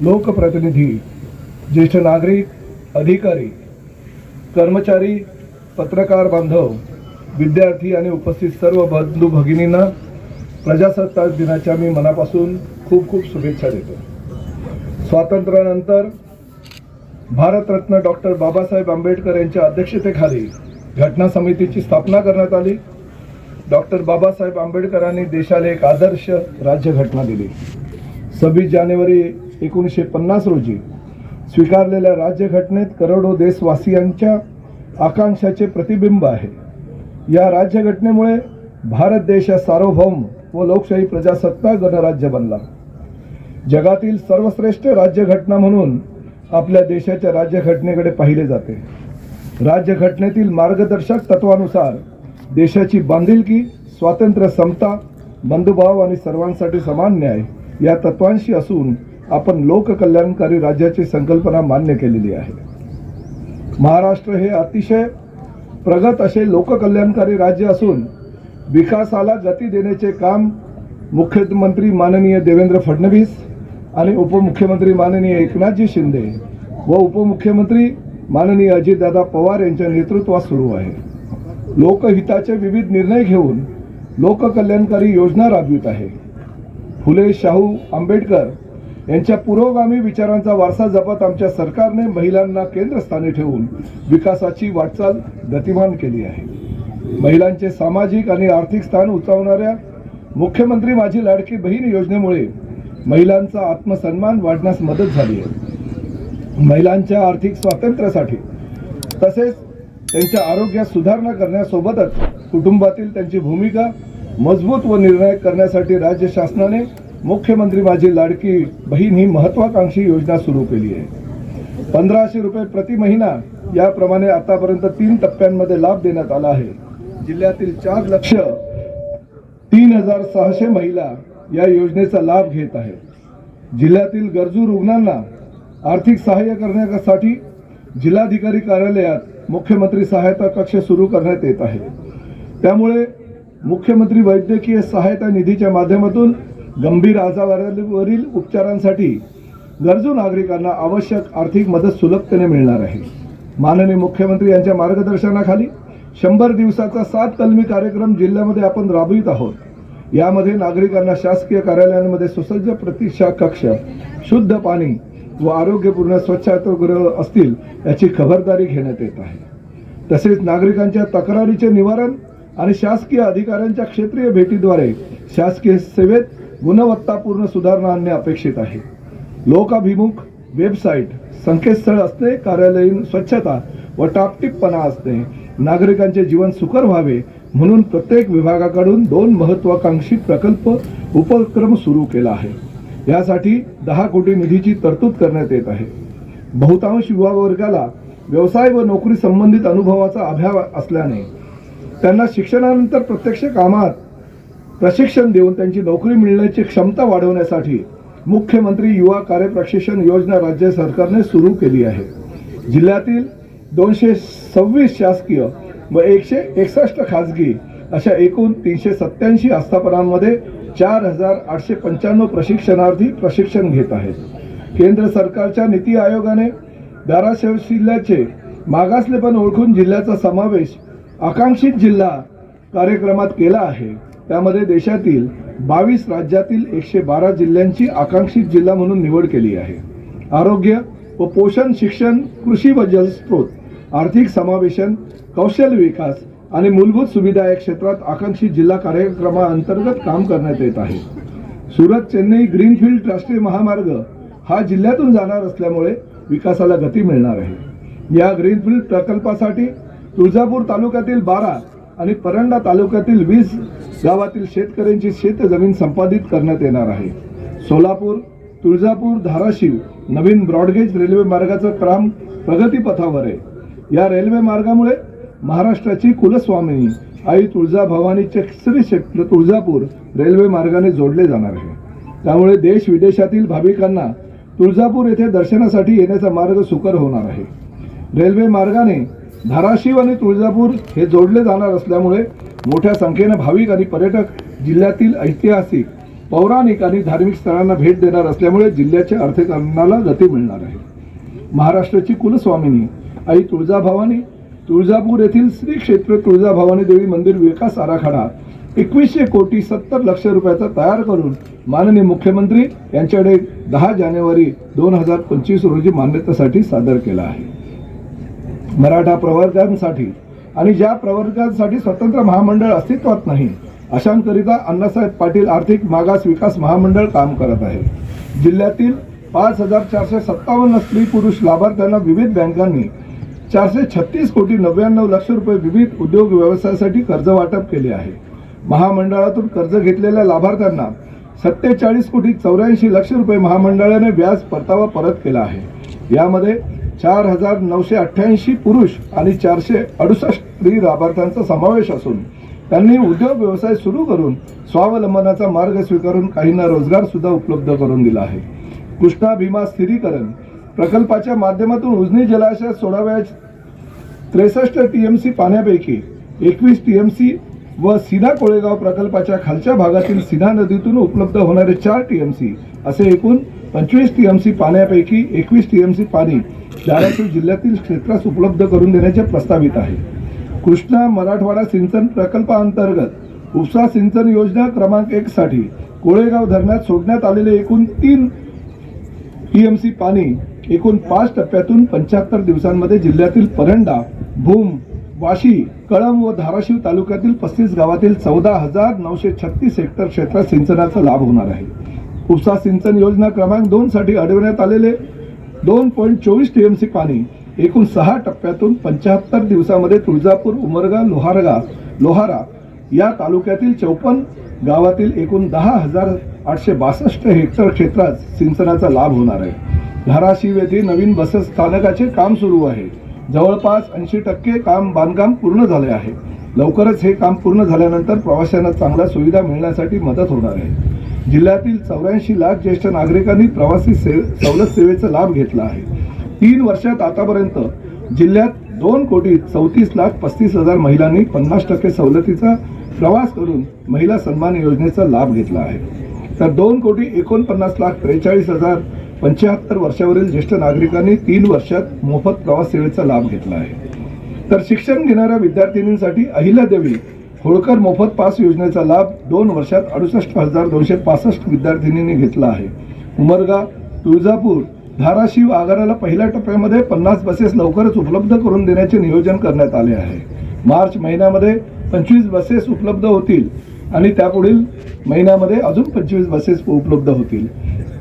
लोकप्रतिनिधी ज्येष्ठ नागरिक अधिकारी कर्मचारी पत्रकार बांधव विद्यार्थी आणि उपस्थित सर्व बंधू भगिनींना प्रजासत्ताक दिनाच्या मी मनापासून खूप खूप शुभेच्छा देतो. स्वातंत्र्यानंतर भारतरत्न डॉक्टर बाबासाहेब आंबेडकर यांच्या अध्यक्षतेखाली घटना समितीची स्थापना करण्यात आली. डॉक्टर बाबासाहेब आंबेडकरांनी देशाला एक आदर्श राज्यघटना दिली. सव्वीस जानेवारी एकोणीसशे पन्नास रोजी स्वीकारलेल्या राज्यघटनेत करोडो देशवासियांच्या आकांक्षाचे प्रतिबिंब आहे. या राज्यघटनेमुळे भारत देश हा सार्वभौम व लोकशाही प्रजासत्ताक गणराज्य बनला. जगातील सर्वश्रेष्ठ राज्यघटना म्हणून आपल्या देशाच्या राज्यघटनेकडे पाहिले जाते. राज्यघटनेतील मार्गदर्शक तत्वानुसार देशाची बांधिलकी स्वातंत्र्य समता बंधुभाव आणि सर्वांसाठी समान न्याय या तत्वांशी असून आपण लोककल्याणकारी राज्याची संकल्पना मान्य केलेली आहे. महाराष्ट्र हे अतिशय प्रगत असे लोककल्याणकारी राज्य असून विकासाला गती देण्याचे काम मुख्यमंत्री माननीय देवेंद्र फडणवीस आणि उपमुख्यमंत्री माननीय एकनाथजी शिंदे व उपमुख्यमंत्री माननीय अजितदादा पवार यांच्या नेतृत्वात सुरू आहे. लोकहिताचे विविध निर्णय घेऊन लोककल्याणकारी योजना राबवित आहे. फुले शाहू आंबेडकर यांच्या पुरोगामी विचारांचा वारसा जपत आमच्या सरकारने महिलांना केंद्रस्थानी ठेवून विकासाची वाटचाल गतिमान केली आहे. महिलांचे सामाजिक आणि आर्थिक स्थान उंचावणाऱ्या मुख्यमंत्री माझी लाडकी बहीण योजनेमुळे महिलांचा आत्मसन्मान वाढण्यास मदत झाली आहे. महिलांच्या आर्थिक स्वातंत्र्यासाठी तसेच त्यांच्या आरोग्यात सुधारणा करण्यासोबतच कुटुंबातील त्यांची भूमिका मजबूत व निर्णायक करण्यासाठी राज्य शासनाने मुख्यमंत्री माझी लाडकी बहीण ही महत्वाकांक्षी योजना सुरू केली आहे. पंधराशे रुपये प्रति महिना याप्रमाणे आतापर्यंत तीन टप्प्यांमध्ये लाभ देण्यात आला आहे. जिल्ह्यातील चार लक्ष तीन हजार सहाशे महिला या योजनेचा लाभ घेत आहेत. जिल्ह्यातील गरजू रुग्णांना आर्थिक सहाय्य करण्यासाठी जिल्हाधिकारी कार्यालयात मुख्यमंत्री सहायता कक्ष सुरू करण्यात येत आहे. त्यामुळे मुख्यमंत्री वैद्यकीय सहायता निधीच्या माध्यमातून गंभीर आजारावरील उपचारांसाठी गरजू नागरिकांना आवश्यक आर्थिक मदत सुलभतेने मिळणार आहे. माननीय मुख्यमंत्री यांच्या मार्गदर्शनाखाली शंभर दिवसाचा सात कलमी कार्यक्रम जिल्ह्यामध्ये आपण राबवित आहोत. यामध्ये नागरिकांना शासकीय कार्यालयांमध्ये सुसज्ज प्रतीक्षा कक्ष शुद्ध पाणी व आरोग्यपूर्ण स्वच्छतागृह असतील याची खबरदारी घेण्यात येत आहे. तसेच नागरिकांच्या तक्रारीचे निवारण आणि शासकीय अधिकाऱ्यांच्या क्षेत्रीय भेटीद्वारे शासकीय सेवेत गुणवत्तापूर्ण सुधारणा आणणे अपेक्षित आहे. लोकाभिमुख वेबसाईट संकेतस्थळ असणे कार्यालयीन स्वच्छता व टापटीपणा असणे नागरिकांचे जीवन सुकर व्हावे म्हणून प्रत्येक विभागाकडून दोन महत्वाकांक्षी प्रकल्प उपक्रम सुरू केला आहे. यासाठी दहा कोटी निधीची तरतूद करण्यात येत आहे. बहुतांश युवा वर्गाला व्यवसाय व नोकरी संबंधित अनुभवाचा अभाव असल्याने त्यांना शिक्षणानंतर प्रत्यक्ष कामात प्रशिक्षण देऊन त्यांची नोकरी मिळण्याची क्षमता वाढवण्यासाठी मुख्यमंत्री युवा कार्यप्रशिक्षण योजना राज्य सरकारने सुरू केली आहे. जिल्ह्यातील दोनशे सव्वीस शासकीय व एकशे एकसष्ट खाजगी अशा एकूण तीनशे सत्याऐंशी आस्थापनांमध्ये चार हजार आठशे पंच्याण्णव प्रशिक्षणार्थी प्रशिक्षण घेत आहेत. केंद्र सरकारच्या नीती आयोगाने धाराशिव जिल्ह्याचे मागासलेपण ओळखून जिल्ह्याचा समावेश आकांक्षित जिल्हा कार्यक्रमात केला आहे. त्यामध्ये देशातील बावीस राज्यातील एकशे बारा जिल्ह्यांची आकांक्षित जिल्हा म्हणून निवड केली आहे. आरोग्य व पोषण शिक्षण कृषी व जलस्रोत आर्थिक समावेशन कौशल्य विकास आणि मूलभूत सुविधा या क्षेत्रात आकांक्षित जिल्हा कार्यक्रमाअंतर्गत काम करण्यात येत आहे. सुरत चेन्नई ग्रीनफील्ड राष्ट्रीय महामार्ग हा जिल्ह्यातून जाणार असल्यामुळे विकासाला गती मिळणार आहे. या ग्रीनफील्ड प्रकल्पासाठी तुळजापूर तालुक्यातील बारा आणि परंडा तालुक्यातील वीस गावातील शेतकऱ्यांची शेतजमीन संपादित करण्यात येणार आहे. सोलापूर तुळजापूर धाराशिव नवीन ब्रॉडगेज रेल्वे मार्गाचं काम प्रगतीपथावर आहे. या रेल्वे मार्गामुळे महाराष्ट्राची कुलस्वामिनी आई तुळजाभवानीचे श्री क्षेत्र तुळजापूर रेल्वे मार्गाने जोडले जाणार आहे. त्यामुळे देश विदेशातील भाविकांना तुळजापूर येथे दर्शनासाठी येण्याचा मार्ग सुकर होणार आहे. रेल्वे मार्गाने धाराशिव आणि तुळजापूर हे जोडले जाणार असल्यामुळे मोठ्या संख्येने भाविक आणि पर्यटक जिल्ह्यातील ऐतिहासिक पौराणिक आणि धार्मिक स्थळांना भेट देणार असल्यामुळे जिल्ह्याच्या अर्थकारणाला गती मिळणार आहे. महाराष्ट्राची कुलस्वामिनी आई तुळजाभवानी तुळजापूर येथील श्री क्षेत्र तुळजाभवानी देवी मंदिर विकास आराखडा एकवीसशे कोटी सत्तर लक्ष रुपयाचा तयार करून माननीय मुख्यमंत्री यांच्याकडे दहा जानेवारी दोन हजार पंचवीस रोजी मान्यतेसाठी सादर केला आहे. मराठा प्रवर्गांसाठी आणि ज्या प्रवर्गांसाठी स्वतंत्र महामंडळ अस्तित्वात नाही अशांकरिता अण्णासाहेब पाटील आर्थिक मागास विकास महामंडळ काम करत आहे. जिल्ह्यातील पाच हजार चारशे सत्तावन्न स्त्री पुरुष लाभार्थ्यांना विविध बँकांनी चारशे छत्तीस कोटी नव्याण्णव लक्ष रुपये विविध उद्योग व्यवसायासाठी कर्ज वाटप केले आहे. महामंडळातून कर्ज घेतलेल्या लाभार्थ्यांना सत्तेचाळीस कोटी चौऱ्याऐंशी लक्ष रुपये महामंडळाने व्याज परतावा परत केला आहे. यामध्ये चार हजार नऊशे अठ्ठ्याऐंशी पुरुष आणि चारशे अडुसष्ट स्त्री लाभार्थ्यांचा समावेश असून त्यांनी उद्योग व्यवसाय सुरू करून स्वावलंबनाचा मार्ग स्वीकारून काहींना रोजगार सुद्धा उपलब्ध करून दिला आहे. कृष्णा भीमा स्थिरीकरण प्रकल्पाच्या माध्यमातून उजनी जलाशयात सोडाव्या त्रेसष्ट टी एम सी पाण्यापैकी एकवीस टी एम सी व सिना कोळेगाव प्रकल्पाच्या खालच्या भागातील सिना नदीतून उपलब्ध होणारे चार टीएमसी असे एकूण पंचवीस टीएमसी पाण्यापैकी एकवीस टीएमसी पाणी धाराशिव जिल्ह्यातील क्षेत्रास उपलब्ध करून देण्याचे प्रस्तावित आहे. कृष्णा मराठवाडा सिंचन प्रकल्पाअंतर्गत उपसा सिंचन योजना क्रमांक एक साठी कोळेगाव धरणात सोडण्यात आलेले एकूण तीन टीएमसी पाणी एकूण पाच टप्प्यातून पंच्याहत्तर दिवसांमध्ये जिल्ह्यातील परंडा भूम वाशी कळंब व धाराशिव तालुक्यातील पस्तीस गावातील चौदा हजार नऊशे छत्तीस हेक्टर क्षेत्रात सिंचनाचा लाभ होणार आहे. उपसा सिंचन योजना क्रमांक दोन साठी अडवण्यात आलेले दोन पॉईंट चोवीस टीएमसी पाणी एकूण सहा टप्प्यातून पंच्याहत्तर दिवसामध्ये तुळजापूर उमरगा लोहारगा लोहारा या तालुक्यातील चौपन्न गावातील एकूण दहा हजार आठशे बासष्ट हेक्टर क्षेत्रात सिंचनाचा लाभ होणार आहे. धाराशिव येथे नवीन बस स्थानकाचे काम सुरू आहे. जवळपास ऐंशी टक्के काम बांधकाम पूर्ण झाले आहे. लवकरच हे काम पूर्ण झाल्यानंतर प्रवाशांना चांगल्या सुविधा मिळण्यासाठी मदत होणार आहे. जिल्ह्यातील चौऱ्याऐंशी लाख ज्येष्ठ नागरिकांनी प्रवासी से सवलत सेवेचा लाभ घेतला आहे. तीन वर्षात आतापर्यंत जिल्ह्यात दोन कोटी चौतीस लाख पस्तीस हजार महिलांनी पन्नास टक्के सवलतीचा प्रवास करून महिला सन्मान योजनेचा लाभ घेतला आहे. तर दोन कोटी एकोणपन्नास लाख त्रेचाळीस हजार पंच्याहत्तर वर्षावरील ज्येष्ठ नागरिकांनी तीन वर्षात मोफत प्रवास सेवेचा लाभ घेतला आहे. तर शिक्षण घेणाऱ्या विद्यार्थिनींसाठी अहिल्यादेवी होळकर मोफत पास योजनेचा लाभ दोन वर्षात अडुसष्ट हजार दोनशे पासष्ट विद्यार्थिनींनी घेतला आहे. उमरगा तुळजापूर धाराशिव आगाराला पहिल्या टप्प्यामध्ये पन्नास बसेस लवकरच उपलब्ध करून देण्याचे नियोजन करण्यात आले आहे. मार्च महिन्यामध्ये पंचवीस बसेस उपलब्ध होतील आणि त्यापुढील महिन्यामध्ये अजून पंचवीस बसेस उपलब्ध होतील.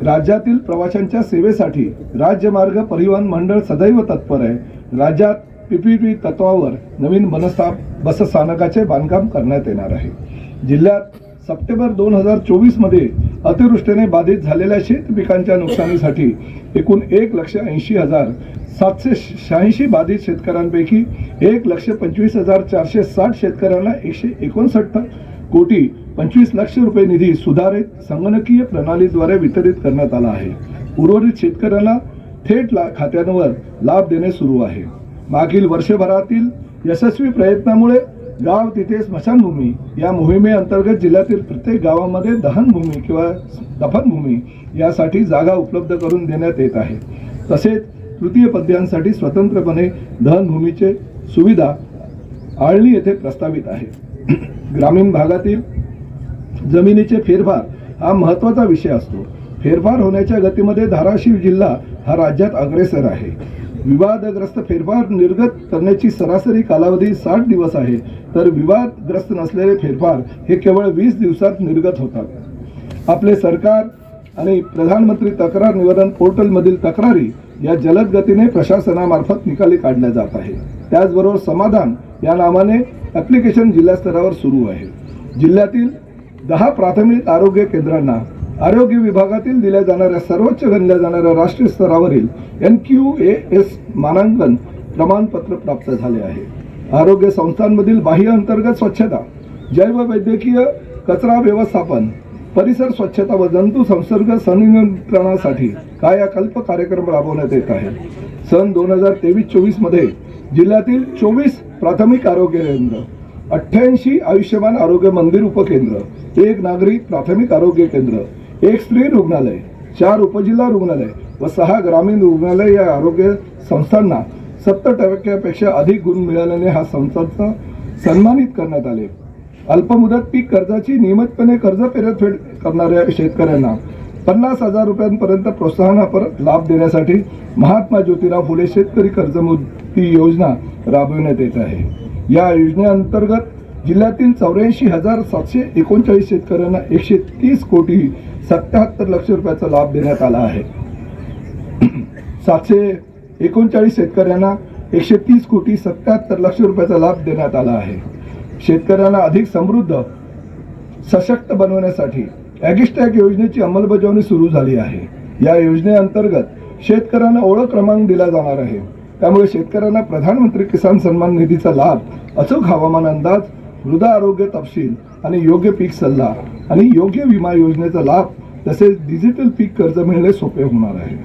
राज्यातील प्रवाशांच्या सेवेसाठी राज्यमार्ग परिवहन मंडळ सदैव तत्पर आहे. राज्यात पीपीपी तत्वावर नवीन बनस्था बस स्थानकाचे बांधकाम करण्यात येणार आहे. जिल्ह्यात सप्टेंबर दोन हजार चोवीसमध्ये अतिवृष्टीने बाधित झालेल्या शेत पिकांच्या नुकसानीसाठी एकूण एक लक्ष ऐंशी हजार सातशे शहाऐंशी बाधित शेतकऱ्यांपैकी एक लक्ष पंचवीस हजार चारशे साठ शेतकऱ्यांना एकशे एकोणसष्ट कोटी पंचवीस लक्ष रुपये निधी सुधारित संगणकीय प्रणालीद्वारे वितरित करण्यात आला आहे. उर्वरित शेतकऱ्यांना थेट ला खात्यांवर लाभ देणे सुरू आहे. मागील वर्षभरातील यशस्वी प्रयत्नामुळे गाव तिथे स्मशानभूमी या मोहिमेअंतर्गत जिल्ह्यातील प्रत्येक गावामध्ये दहनभूमी किंवा दफनभूमी यासाठी जागा उपलब्ध करून देण्यात येत आहे. तसेच तृतीय पद्यांसाठी स्वतंत्रपणे दहनभूमीचे सुविधा आळणी येथे प्रस्तावित आहे. ग्रामीण भागातील जमिनीचे फेरफार हा महत्त्वाचा विषय असतो. फेरफार होण्याच्या गतीमध्ये धाराशिव जिल्हा हा राज्यात अग्रेसर आहे. विवादग्रस्त फेरफार निर्गत करण्याची सरासरी कालावधी साठ दिवस आहे. तर विवादग्रस्त नसलेले फेरफार हे केवळ वीस दिवसात निर्गत होतात. आपले सरकार आणि प्रधानमंत्री तक्रार निवारण पोर्टलमधील तक्रारी या जलद गतीने प्रशासनामार्फत निकाली काढल्या जात आहे त्याचबरोबर समाधान या नावाने ॲप्लिकेशन जिल्हास्तरावर सुरू आहे. जिल्ह्यातील दहा प्राथमिक आरोग्य केंद्रांना आरोग्य विभागातील दिल्या जाणाऱ्या सर्वोच्च गणल्या जाणाऱ्या राष्ट्रीय स्तरावरील एन क्यू ए एस मानांकन प्रमाणपत्र प्राप्त झाले आहे. आरोग्य संस्थांमधील बाह्य अंतर्गत स्वच्छता जैववैद्यकीय कचरा व्यवस्थापन परिसर स्वच्छता व जंतू संसर्ग संनियंत्रणासाठी कायाकल्प कार्यक्रम राबवण्यात येत आहे सन दोन हजार तेवीस चोवीसमध्ये जिल्ह्यातील चोवीस प्राथमिक आरोग्य केंद्र अठ्ठ्याऐंशी आयुष्यमान आरोग्य मंदिर उपकेंद्र एक नागरिक प्राथमिक आरोग्य केंद्र एक स्त्री रुग्णालय चार उपजिल्हा रुग्णालय व सहा ग्रामीण रुग्णालय या आरोग्य संस्थांना सत्तर टक्क्यापेक्षा अधिक गुण मिळाल्याने हा संस्थांचा सन्मानित करण्यात आले. अल्पमुदत पीक कर्जाची नियमितपणे कर्ज परतफेड करणाऱ्या शेतकऱ्यांना पन्नास हजार रुपयांपर्यंत प्रोत्साहनापर लाभ देण्यासाठी महात्मा ज्योतिराव फुले शेतकरी ती योजना राबविण्यात येत आहे. या योजनेअंतर्गत जिल्ह्यातील चौऱ्याऐंशी हजार सातशे एकोणचाळीस शेतकऱ्यांना एकशे तीस कोटी सत्याहत्तर लक्ष रुपयाचा लाभ देण्यात आला आहे. सातशे एकोणचाळीस शेतकऱ्यांना एकशे तीस कोटी सत्याहत्तर लक्ष रुपयाचा लाभ देण्यात आला आहे. शेतकऱ्यांना अधिक समृद्ध सशक्त बनवण्यासाठी ॲगिस्टॅग योजनेची अंमलबजावणी सुरू झाली आहे. या योजनेअंतर्गत शेतकऱ्यांना ओळख क्रमांक दिला जाणार आहे. त्यामुळे शेतकऱ्यांना प्रधानमंत्री किसान सन्मान निधीचा लाभ अचूक हवामान अंदाज मृदा आरोग्य तपशील आणि योग्य पीक सल्ला आणि योग्य विमा योजनेचा लाभ तसेच डिजिटल पीक कर्ज मिळणे सोपे होणार आहे.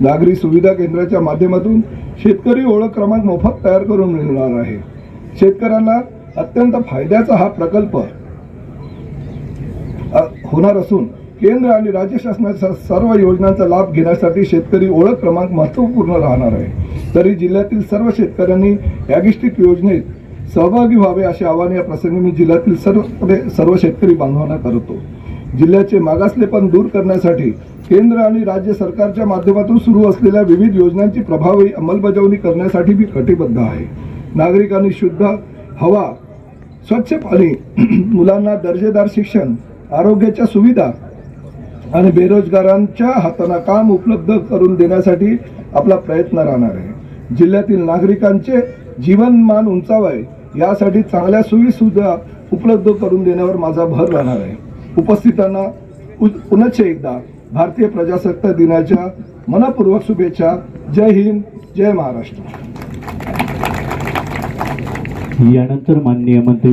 नागरी सुविधा केंद्राच्या माध्यमातून शेतकरी ओळख क्रमांक मोफत तयार करून मिळणार आहे. शेतकऱ्यांना अत्यंत फायद्याचा हा प्रकल्प होणार असून केंद्र आणि राज्य शासनाच्या सर्व योजनांचा लाभ घेण्यासाठी शेतकरी ओळख क्रमांक महत्त्वपूर्ण राहणार आहे. तरी जिल्ह्यातील सर्व शेतकऱ्यांनी ॲगिस्टिक योजनेत सहभागी व्हावे असे आवाहन या प्रसंगी मी जिल्ह्यातील सर्व सर्व शेतकरी बांधवांना करतो. जिल्ह्याचे मागासलेपण दूर करण्यासाठी केंद्र आणि राज्य सरकारच्या माध्यमातून सुरू असलेल्या विविध योजनांची प्रभावी अंमलबजावणी करण्यासाठी मी कटिबद्ध आहे. नागरिकांनी शुद्ध हवा स्वच्छ पाणी मुलांना दर्जेदार शिक्षण आरोग्याच्या सुविधा आणि बेरोजगारांच्या हातांना काम उपलब्ध करून देण्यासाठी आपला प्रयत्न राहणार आहे. जिल्ह्यातील नागरिकांचे जीवनमान उंचावावे यासाठी चांगल्या सोयीसुविधा उपलब्ध करून देण्यावर माझा भर राहणार आहे. उपस्थितांना पुनश्च एकदा भारतीय प्रजासत्ताक दिनाच्या मनपूर्वक शुभेच्छा. जय हिंद जय महाराष्ट्र. यानंतर माननीय मंत्री